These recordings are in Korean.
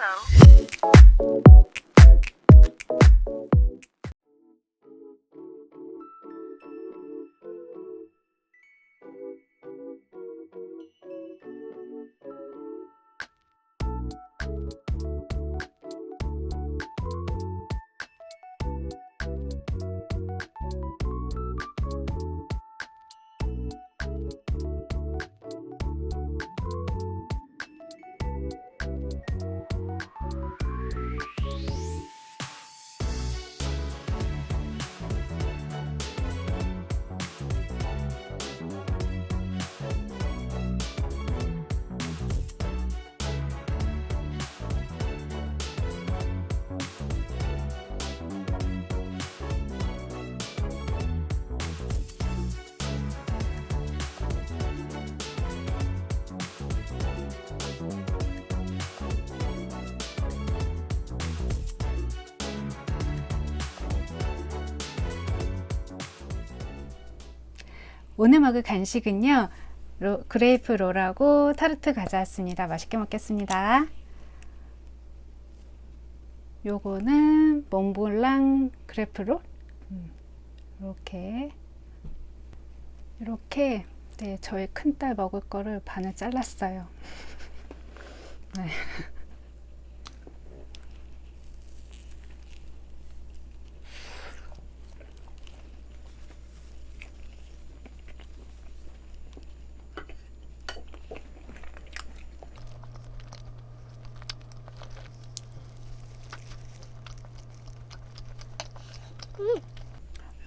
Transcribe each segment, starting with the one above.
Hello. 오늘 먹을 간식은요. 로- 그레이프 롤하고 타르트 가져왔습니다. 맛있게 먹겠습니다. 요거는 몽블랑 그레이프 롤. 음, 이렇게 이렇게 네, 저희 큰딸 먹을 거를 반을 잘랐어요. 네.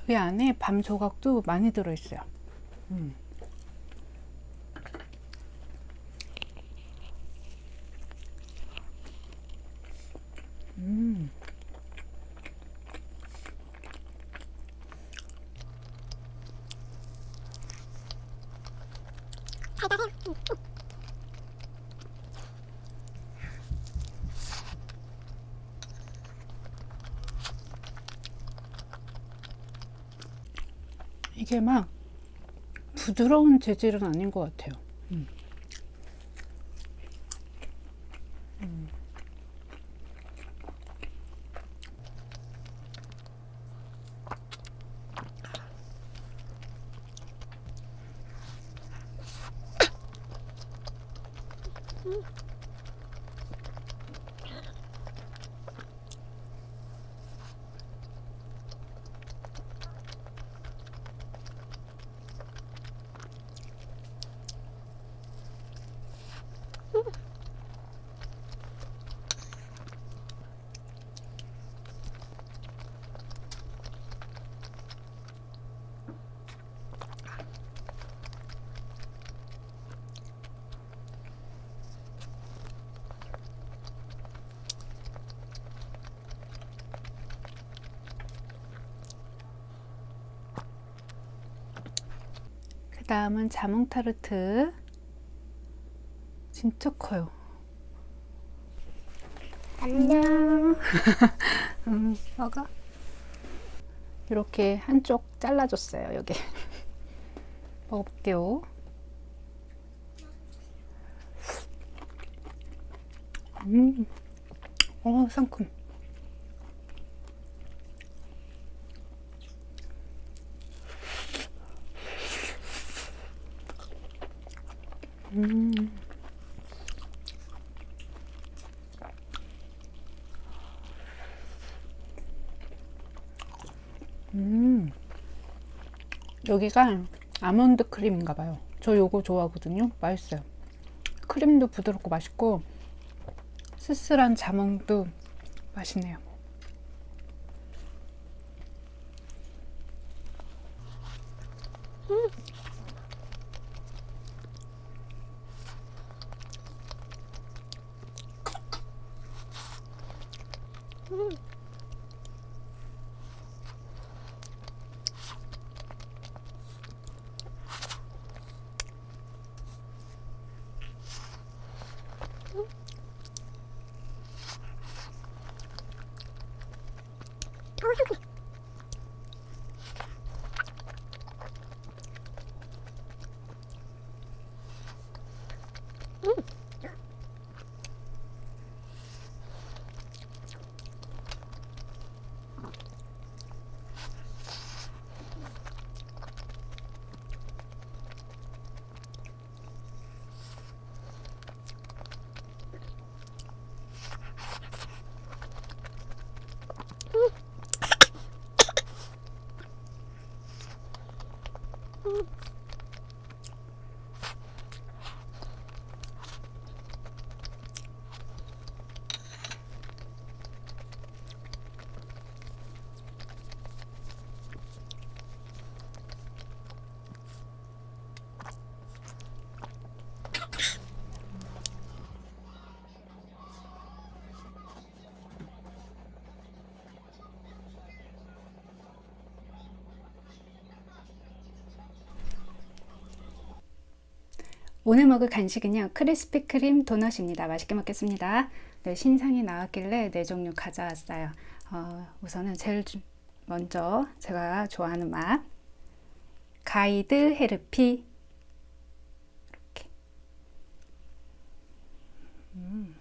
여기 안에 밤 조각도 많이 들어있어요. 음. 음. 이게 막 부드러운 재질은 아닌 것 같아요. 음. 음. 그 다음은 자몽 타르트. 진짜 커요. 안녕. 음, 먹어. 이렇게 한쪽 잘라줬어요. 여기. 먹어볼게요. 음, 어, 상큼. 음. 음. 여기가 아몬드 크림인가 봐요. 저 요거 좋아하거든요. 맛있어요. 크림도 부드럽고 맛있고 쓸쓸한 자몽도 맛있네요. 음. Woo! 오늘 먹을 간식은요 크리스피 크림 도넛입니다. 맛있게 먹겠습니다. 네, 신상이 나왔길래 네 종류 가져왔어요. 어, 우선은 제일 주- 먼저 제가 좋아하는 맛 가이드 헤르피 이렇게 음.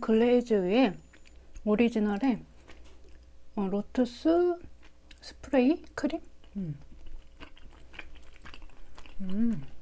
글레이즈 위에 오리지널의 어, 로투스 스프레이 크림. 음. 음.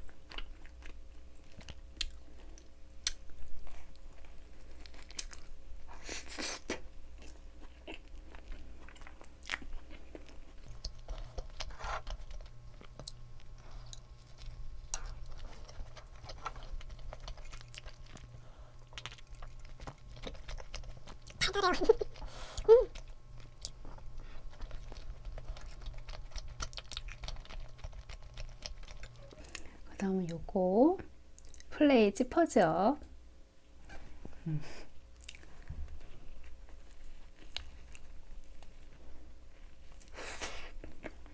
그 다음에 요거 플레이즈 퍼즈업. 음.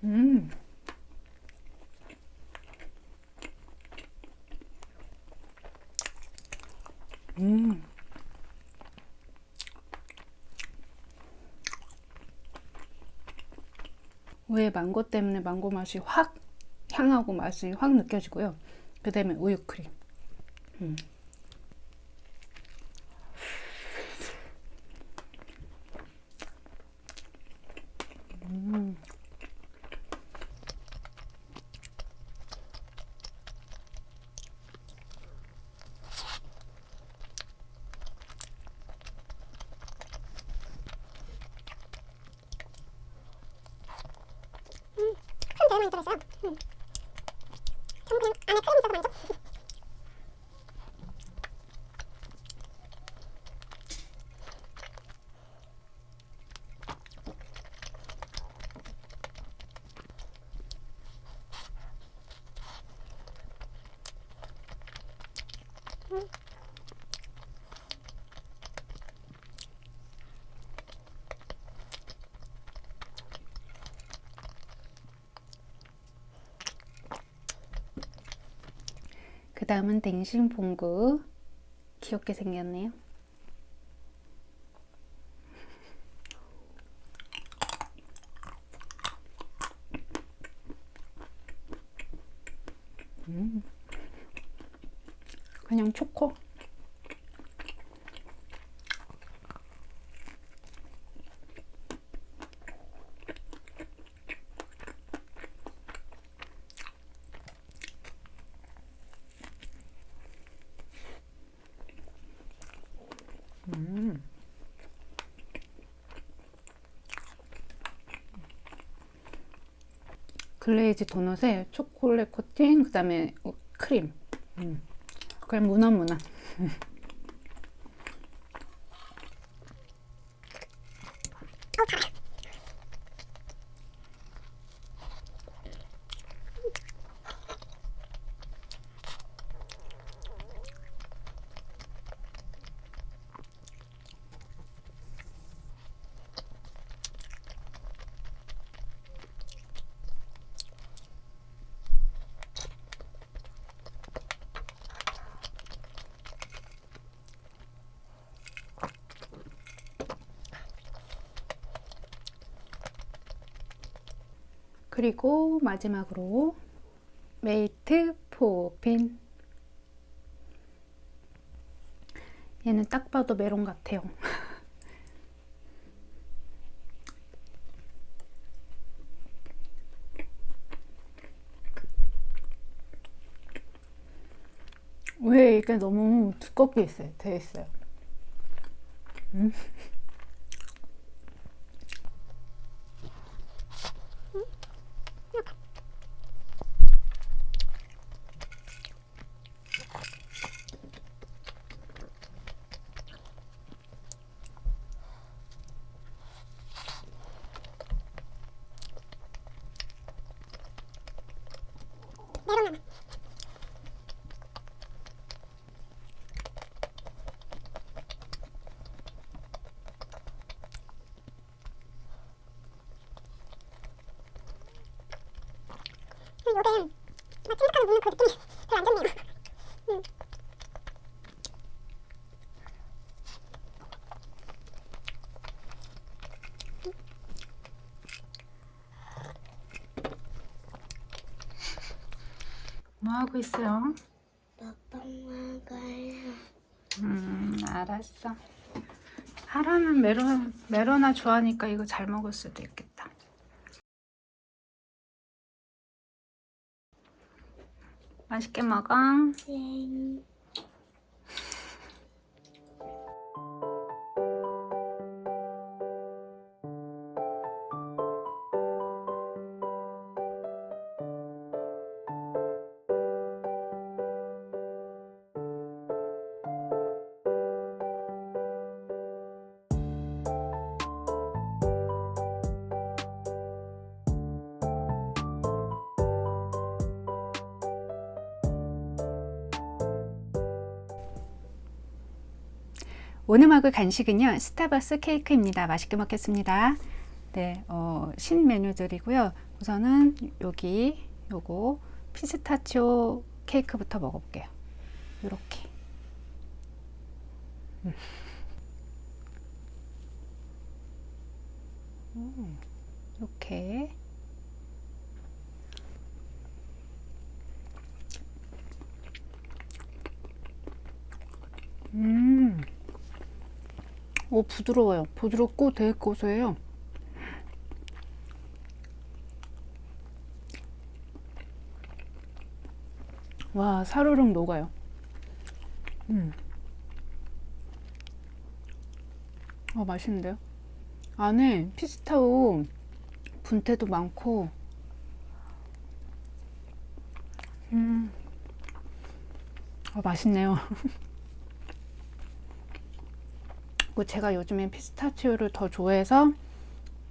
음. 음. 왜 망고 때문에 망고 맛이 확 향하고 맛이 확 느껴지고요. 그 다음에 우유 크림. 음. 음. 크림 되게 많이 들어있어요. 그냥 안에 크림이 있어서 말이죠. 그 다음은 댕심 봉구. 귀엽게 생겼네요. 음. 그냥 초코. 글레이즈 도넛에 초콜릿 코팅, 그 다음에 크림. 음. 그냥 무난무난. 그리고 마지막으로 메이트 포핀. 얘는 딱 봐도 메론 같아요. 왜 이게 너무 두껍게 있어요? 돼 있어요. 음. 메로나 요게 막 찐득하게 먹는 그 느낌이 별로 안 좋네요 음. 뭐 하고 있어요? 먹방 먹어요 음, 알았어. 하라는 메론, 메로나 좋아하니까 이거 잘 먹을 수도 있겠다. 맛있게 먹어. 네. 오늘 먹을 간식은요 스타벅스 케이크입니다. 맛있게 먹겠습니다. 네, 어, 신 메뉴들이고요. 우선은 여기 요거 피스타치오 케이크부터 먹어볼게요. 이렇게. 이렇게. 음. 오, 부드러워요. 부드럽고 되게 고소해요. 와, 사르륵 녹아요. 음. 어, 맛있는데요? 안에 피스타오 분태도 많고, 음. 어, 맛있네요. 그리고 제가 요즘에 피스타치오를 더 좋아해서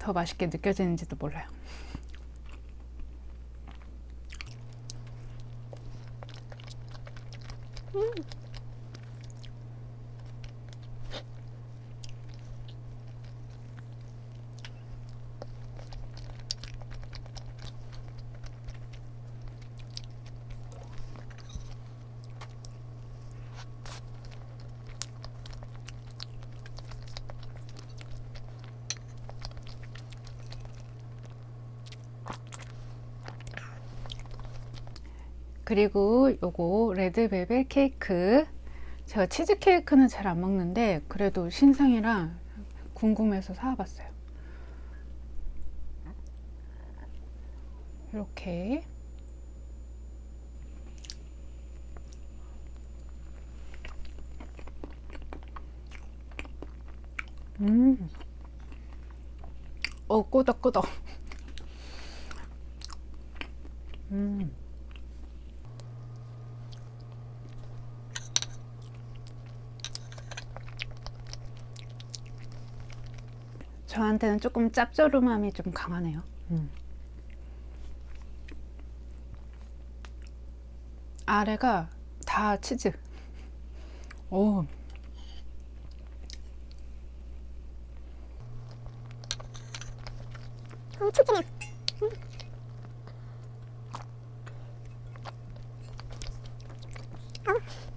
더 맛있게 느껴지는지도 몰라요. 그리고 요거 레드벨벳 케이크. 제가 치즈 케이크는 잘 안 먹는데 그래도 신상이라 궁금해서 사와봤어요. 이렇게. 음. 어, 꼬덕꼬덕. 음. 저한테는 조금 짭조름함이 좀 강하네요. 음. 아래가 다 치즈. 오. 음, 치즈. 음. 아.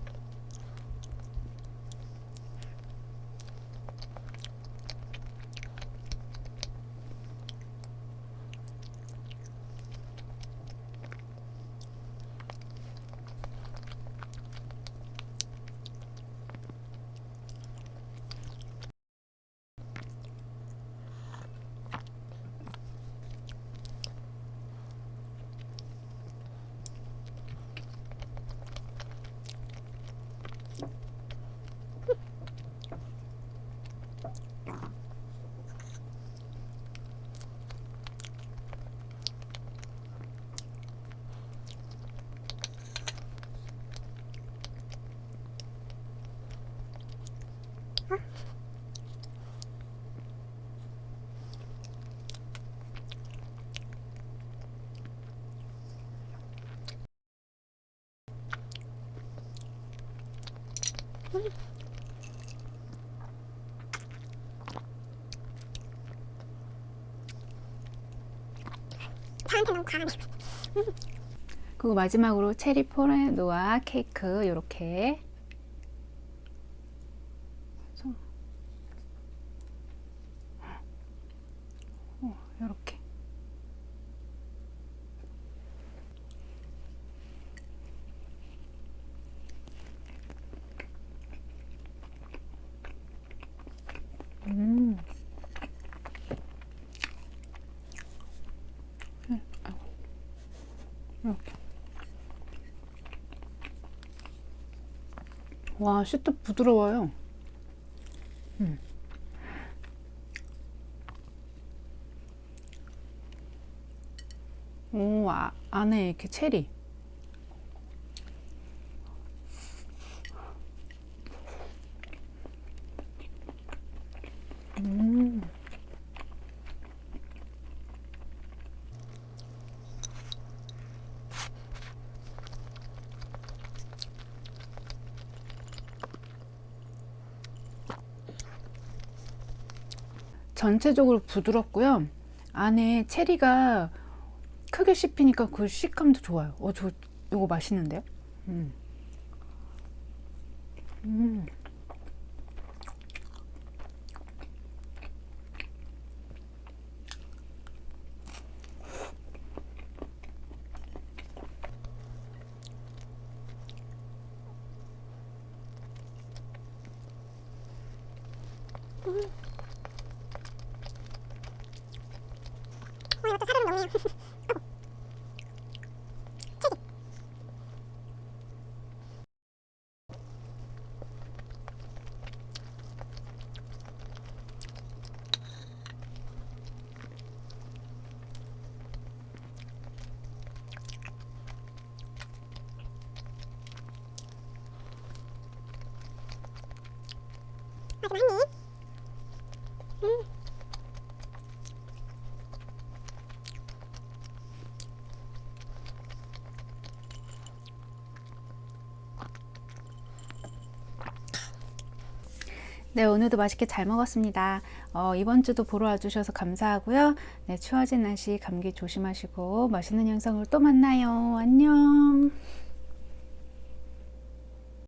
그리고 마지막으로 체리 포레노와 케이크 이렇게 와, 슈트 부드러워요. 음. 오, 아, 안에 이렇게 체리. 음. 전체적으로 부드럽고요. 안에 체리가 크게 씹히니까 그 식감도 좋아요. 어, 저 이거 맛있는데요? 음. 음. 어, 이것도 사료를 넣네요. 네, 오늘도 맛있게 잘 먹었습니다. 어, 이번 주도 보러 와주셔서 감사하고요. 네, 추워진 날씨 감기 조심하시고 맛있는 영상으로 또 만나요. 안녕.